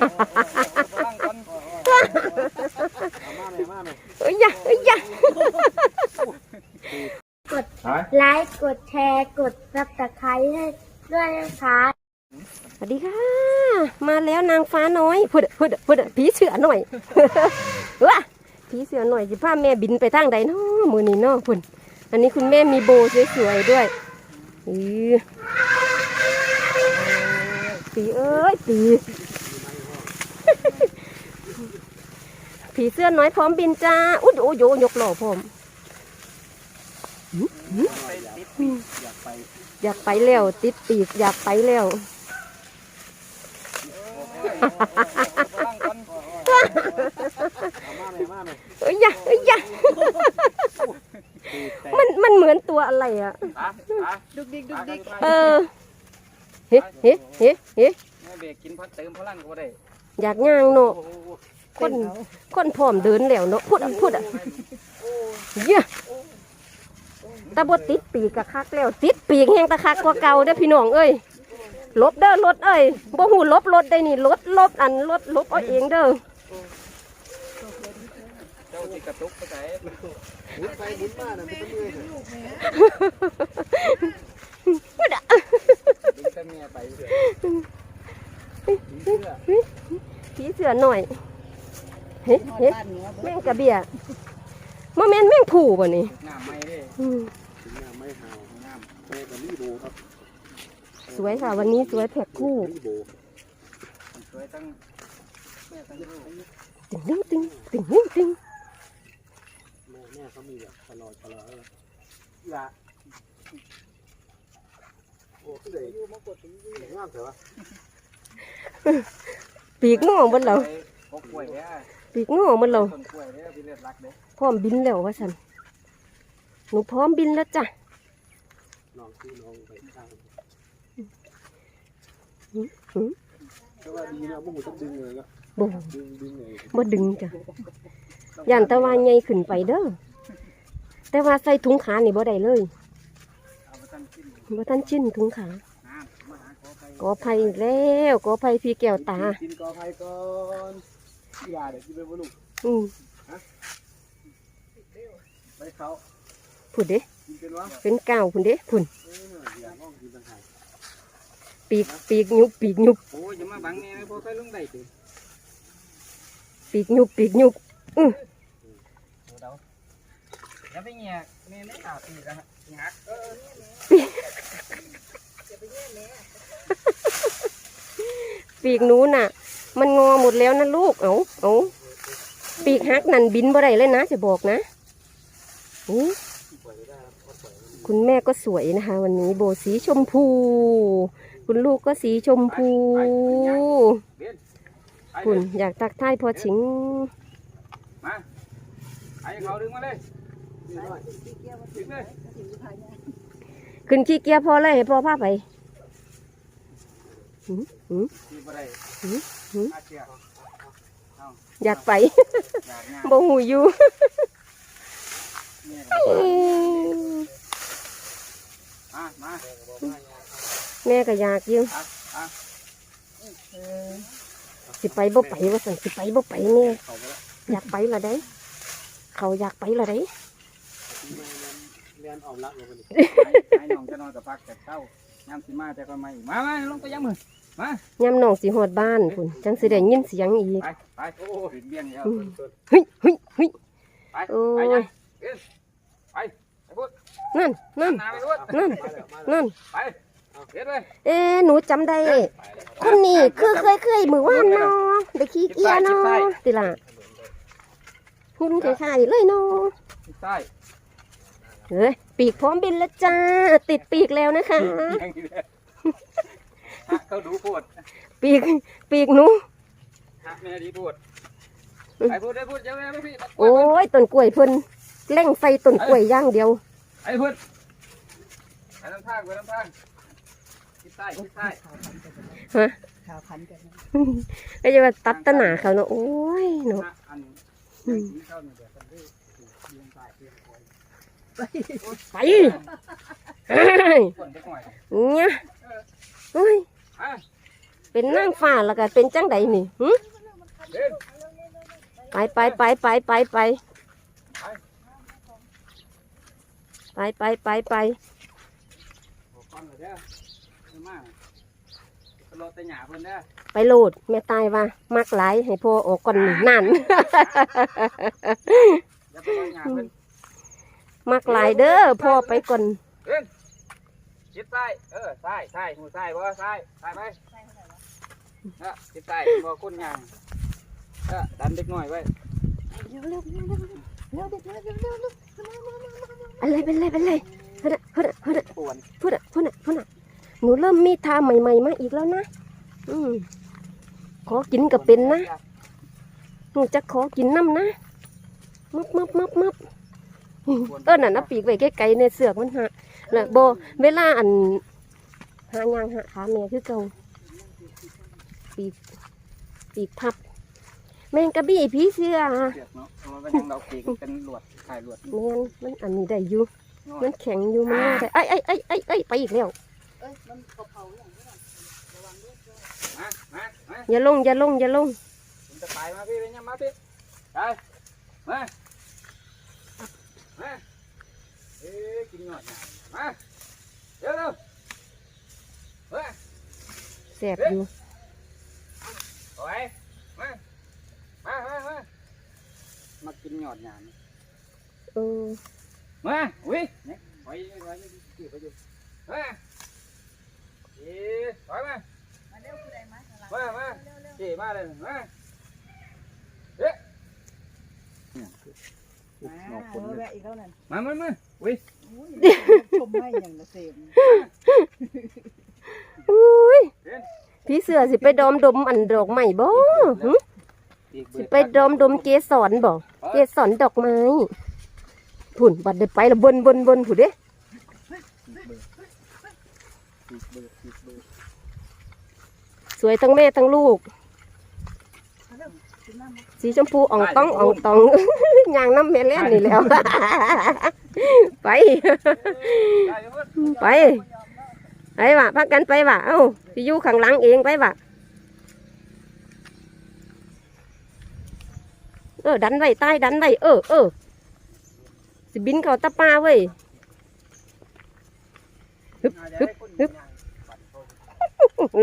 ตั้งก่อนมาเลยมาเลยเอ้ยยะเอ้ยยะไลค์กดแชร์กดซับสไครต์ให้ด้วยนะคะสวัสดีค่ะ มาแล้วนางฟ้าน้อยพูดพูดพูดผีเสือหน่อยว้าผีเสือหน่อยสิพาแม่บินไปทางใดเนาะมือนี้เนาะพุ่นอันนี้คุณแม่มีโบสวยๆด้วยอือปีเอ้ยปี ผีเสื้อน้อยพร้อมบินจ้า อุ๊ยโอ้โยยกหล่อพร้อมไปติดปีกอยากไปอยากไปแล้วติดปีกอยากไปแล้วตั้งก่อนมาเลยมาเลยเอ้ยยะเอ้ยยะมันมันเหมือนตัวอะไรอะอะอะ ดุกดิกดุกดิกเออ เฮ้เฮ้เฮ้เฮ้แม่เบรกกินพักเติมพลังก็บ่ได้ อยากย่างเนาะ คนคนพร้อมเดินแล้วเนาะพูดอะพูดอะเยอะตาบดติดปีกกะคักแล้ว ติดปีกแห้งตะคักกว่าเก่าเด้อพี่น้องเอ้ยลบเด้อรถเอ้ยบ่หูลบรถได้นี่รถลบอันรถลบเอาเองเด้อเจ้าที่กระตุกไปใส่หมุนไปหมุนมาเนี่ยมันจะเมื่อยพูดอะดึงแต่เมียไปเถอะผีเสื้อผีเสือหน่อย เฮ้เฮ้บ้านเหนือแม่งกระเบียโมเมนต์แม่งผู่บ่นี่น้ำไม่ได้อืมถึงหน้าไม่หาวน้แม่กับนี่โบครับ สวยค่ะ วันนี้สวยแพ็คคู่นี่โบำสวยตั้งแม่ตั้งลูกติ่งนิ่งติ่งติ่งนิ่งติ่งแม่แม่เขามีแบบตลอดตลอดเลยละโอ้ที่ไหนงามเถอะวะปีกงอหมดแล้วพกกล้วยเนี่ย ปีกงอหมดแล้วต้นกล้วยเนี่ยพี่เลือดรักเด้พร้อมบินแล้วว่าสันหนูพร้อมบินแล้วจ้ะน้องที่น้องไปข้างหืมแต่ว่าดีนะพวกหนูต้องดึงเลยละบ่ดึงดึงเลยบ่ดึงจ้ะย่านแตะวาใหญ่ขึ้นไปเด้อแต่ว่าใส่ถุงขานี่บ่ได้เลยเอาไปตั้งกินบ่ทันชินถุงขาน้ำมาหาขอไปกอไผ่อีกแล้วกอไผ่พี่แก้วตา กินกอไผ่ก่อน อย่าเดี๋ยวกินไปบ่ลูกอืมไปเขาพุ่นเด้กินเป็นวะเป็นก้าวพุ่นเด้พุ่นเอออย่าห้องกินต่างหากปีกปีกยุบปีกยุบโอ้ยจะมาบังเนี่ยพอค่อยลงได้ติปีกยุบปีกยุบโอ้เดาอย่าไปเงียแม่ไม่อาบปีกนะฮะงักเออปีกหนูน่ะ มันงอหมดแล้วนะลูก เอาเอาปีกฮักนั่นบินบ่ได้เลยนะจะบอกนะอู้คุณแม่ก็สวยนะคะ วันนี้โบสีชมพู คุณลูกก็สีชมพูเบียนไปคุณเลยอยากตักทายพอชิงมาไอ้เขาดึงมาเลยดึงเลยขึ้นขี้เกียจพอเลยให้พ่อพาไป หืมหืมทีบ่ได้หืมหืมอาเชียอยากไปอยากงานบ่หูอยู่เนี่ยอืมมามาแม่ก็อยากอยู่อะอะสิไปบ่ไปว่าสั่นสิไปบ่ไปแม่เขาไปละอยากไปละได้ เขาอยากไปละได้เรียนออมรักเลยมันไอ้น้องจะนอนกับพักแต่เช้ายามสิมาแต่ก็ไม่มามาลงไปยังมือ มายามน้องสิฮอดบ้านพุ่นจังสิได้ยินเสียงอีกไปไปโอ้ยเบี้ยงแล้วเฮ้ยเฮ้ยเฮ้ยไปโอ้ไปยยังขึ้นไปไปพูดนั่นนั่นนาไปพูดนั่นมาแล้วมาแล้วนั่นไปเฮ็ดเลยเอ๊ะหนูจำได้คนนี้คือเคยเคยมือว่านเนาะได้ขี้เกียจเนาะติล่ะหุ่นคล้ายๆเลยเนาะใต้เฮ้ยปีกพร้อมบินแล้วจ้า ติดปีกแล้วนะคะ ยังอยู่เลยฮะเขาดูพูดปีกปีกหนูฮะแม่ดีพูดไปพูดได้พูดเจ้าแม่ไม่พี่โอ้ยต้นกล้วยเพิ่นเล่งใส่ต้นกล้วยอย่างเดียว ไอ้พูดไปน้ำทางไปน้ำทางทิศใต้ทิศใต้ฮะข่าวพันกันนะก็จะว่าตัดตะหนาเขาเนาะโอ้ยเนาะฮะอันยังกินข้าวเนี่ยเดี๋ยวกันดื้อเลี้ยงใต้เลี้ยงคอยไปเอ้ยคนเด็กหน่อย เนี่ยเฮ้ยอะเป็นนางฟ้าแล้วก็เป็นจังใดนี่หึเดินไปไปไปไปไปไปไปไปไปไปโอ้ก้อนเลยเด้อขึ้นมาไปโรแต่หยาเพิ่นเด้อไปโหลดแม่ตายว่า มักหลายให้พ่อออกก่อนนี่นั่นอย่าไปโรหยาเพิ่นมักหลายเด้อพ่อไปก่อนเดินชิดซ้ายเออซ้ายซ้ายหูซ้ายบ่ซ้ายซ้ายไปเออชิดซ้ายบ่คนยางเออดันเด็กน้อยไว้อะไรเป็นไรเป็นไรพุ่นน่ะพุ่นน่ะพุ่นน่ะป่วนพุ่นน่ะพุ่นน่ะพุ่นน่ะหนูเริ่มมีทาใหม่ๆมาอีกแล้วนะ อืมขอกินกับเป็นนะหนูจะขอกินน้ำนะมับมับมับมับเออน่ะนะปีกไว้ไกลๆในเสือกมันหะแล้วโบเวลาอันหายางหาขาแม่คือเก่า ปีกปีกพับ แมงกะบี้ผีเสื้อเสียกเนาะเพราะว่ามันยังเราปีกเป็นหลวดถ่ายหลวดแมนมันอันนี้ได้อยู่น้อมัยนแข็งอยู่มันน่าได้ไอ้ไอ้ไอ้ไอ้ไอ้ไปอีกแล้วมามามาอย่าลงอย่าลงอย่าลงผมจะไปมาพี่เป็นยังมาพี่ไปมามาเอ๊ะกินหน่อยหน่อยมาเร็วเร็วมา แสบอยู่ โอ้ยมามามามา มากินหยอดหยามเออมาอุ้ยเนี่ยไปไปอยู่ไปอยู่มาเอ๊ะไปมามามาเจ๊มาเลยมาเอ๊ะหนอกคนเออเลยแวะอีกแล้วนั่นมามามาอุ้ยอุ้ยชมไม่อย่างละเสมอุ้ยเดินผีเสื้อสิไปดอมดมอันดอกไม้บ่หึปีกเบิสิดไปดอมดมเกสรบ่ เกสรดอกไม้ผุ่นบัดได้ไปและบนบนบนผุ่นเด้ปีกเบิดปีกเบิดสวยทั้งแม่ทั้งลูก สีชมพูอ่องต้องอ่องตองย่างน้ำแม่แล่นนี่แหล้ว ไปได้อยู่เบิดไปไปว่ะพักกันไปว่ะเอ้าสิอยู่ข้างหลังเองไปว่ะ เออ ดันไว้ใต้ดันไว้เออเออสิบินเขาตะปาเว้ยฮึบฮึบฮึบ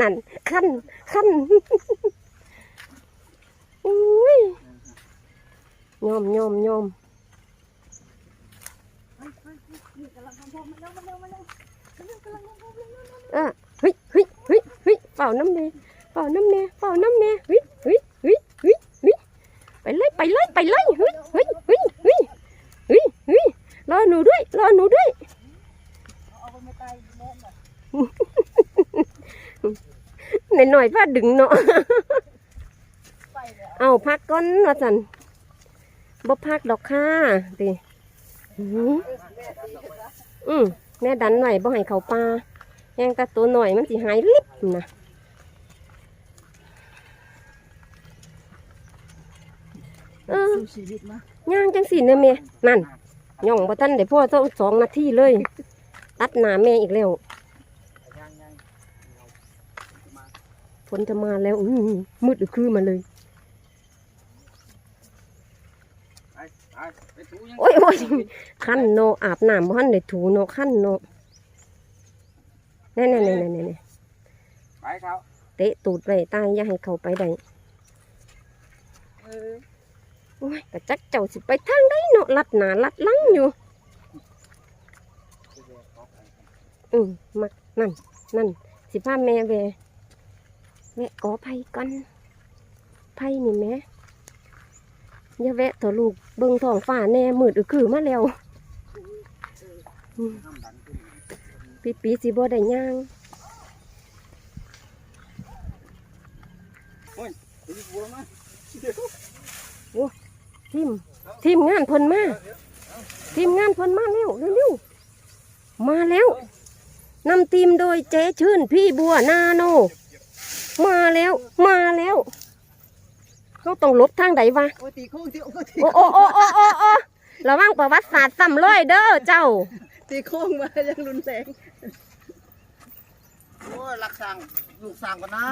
นั่นขั้นขั้นอุ้ยโยมโยมโยมเออเฮ้ยเฮ้ยเฮ้ยเฮ้ยเป่าน้ำแน่เป่าน้ำแน่เป่าน้ำแน่เฮ้ยเฮ้ยเฮ้ยเฮ้ยเฮ้ยไปเลยไปเลยไปเลยเฮ้ยเฮ้ยเฮ้ยเฮ้ยเฮ้ยเฮ้ยรอ หนูด้วย รอหนูด้วยเอาไปไม่ตายแม่น่ะหน่อยๆว่าดึงเนาะไปเลยเอาพักก่อนว่าสันบ่พักดอกค่ะติหืออืมแม่ดันหน่อยบ่ให้เขาปลาแย่งแตาตัวหน่อยมันสิหายลิบนะเออสู้ชีวิตมาย่างจังสิเนี่ยแม่นั่น ย่องบ่ทันได้พ่อเท่าสองนาทีเลย ตัดหน้าแม่อีกแล้วยังยังเอามาฝนจะมาแล้วอื้อหือมืดอือคือมาเลยไปไปไปถูยังโอ้ยโอ้ยขั้นโนอาบน้ำบ่ทันได้ถูโนขั้นโนแน่ๆๆๆๆไปเขาเตะตูดไว้ตายอย่าให้เขาไปได้เออ โอ้ยแต่จักเจ้าสิไปทางใดเนาะลัดหนาลัดลังอยู่อืมมักนั่นนั่นสิพาแม่แวแวะกอไผ่กันไผ่นี่แม่อย่าแวะเถอะลูกเบิ่งท้องฟ้าแน่มืดอือคือมาแล้วปีปีสิบ่ได้ย่างไปที่บัวมา ทีมทีมงานเพิ่นมาทีมงานเพิ่นมาแล้วเร็วๆมาแล้วนำทีมโดยเจ๊ชื่นพี่บัวนาโน มาแล้วมาแล้ว เขาต้องหลบทางใดวะโอ้ยตีโค้งตีโอ้ยตีโอ้โอ้โอ้โอ้โอ้โอ้ระวังประวัติศาสตร์ซ้ำร้อยเด้อเจ้า ตีโค้งมายังรุนแรงโอ้ยรักสั่งลูกสั่งกันนะ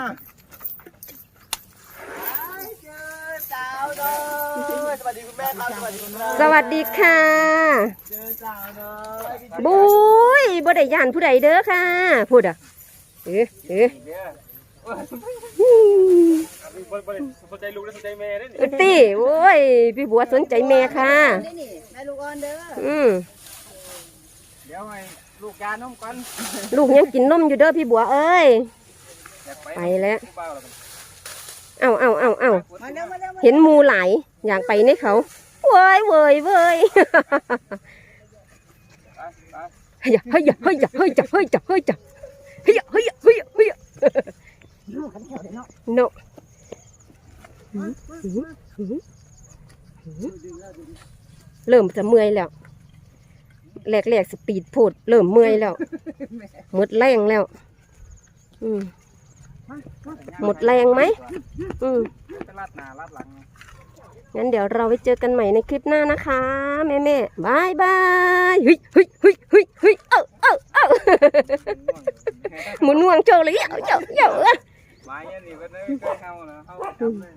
สวัสดีค่คบุ้ยบุ้ยบด้ยันผู้ใดเด้อค่ะ พูดอะเอ๊ะเอ๊ะอือตีโอ้ย พี่บัวสนใจแม่ค่ะแม่ลูกอ่อนเด้ออืมเดี๋ยวไห้ลูกยานมก่อน ลูกยังกินนมอยู่เด้อพี่บัวเอ้ย ไปแล้ว เอาเอาเอาเอามาเร็วมาเร็วมาเห็นหมูหลายอยากไปในเขาเว้ยเว้ยเว้ยไปไปเฮ้ยเฮ้ยเฮ้ยเฮ้ยเฮ้ยเฮ้ยเฮ้ยเฮ้ยเฮ้ยเฮ้ยเฮ้ยลูกกันแถวเนาะโนเริ่มจะเมื่อยแล้วแรกๆสปีดโพดเริ่มเมื่อยแล้วหมดแรงแล้ว อืม หมดแรงไหมอืมลาดหนาลาดหลังงั้นเดี๋ยวเราไปเจอกันใหม่ในคลิปหน้านะคะ แม่แม่บายบายเฮ้ยเฮ้ยเฮ้ยเฮ้ยเฮ้ยเออเออเออหมุนห่วงโจเลยเอ้าเอ้าเอ้าไม้อันนี้ก็ได้เคยเฮานะเฮาจับเลย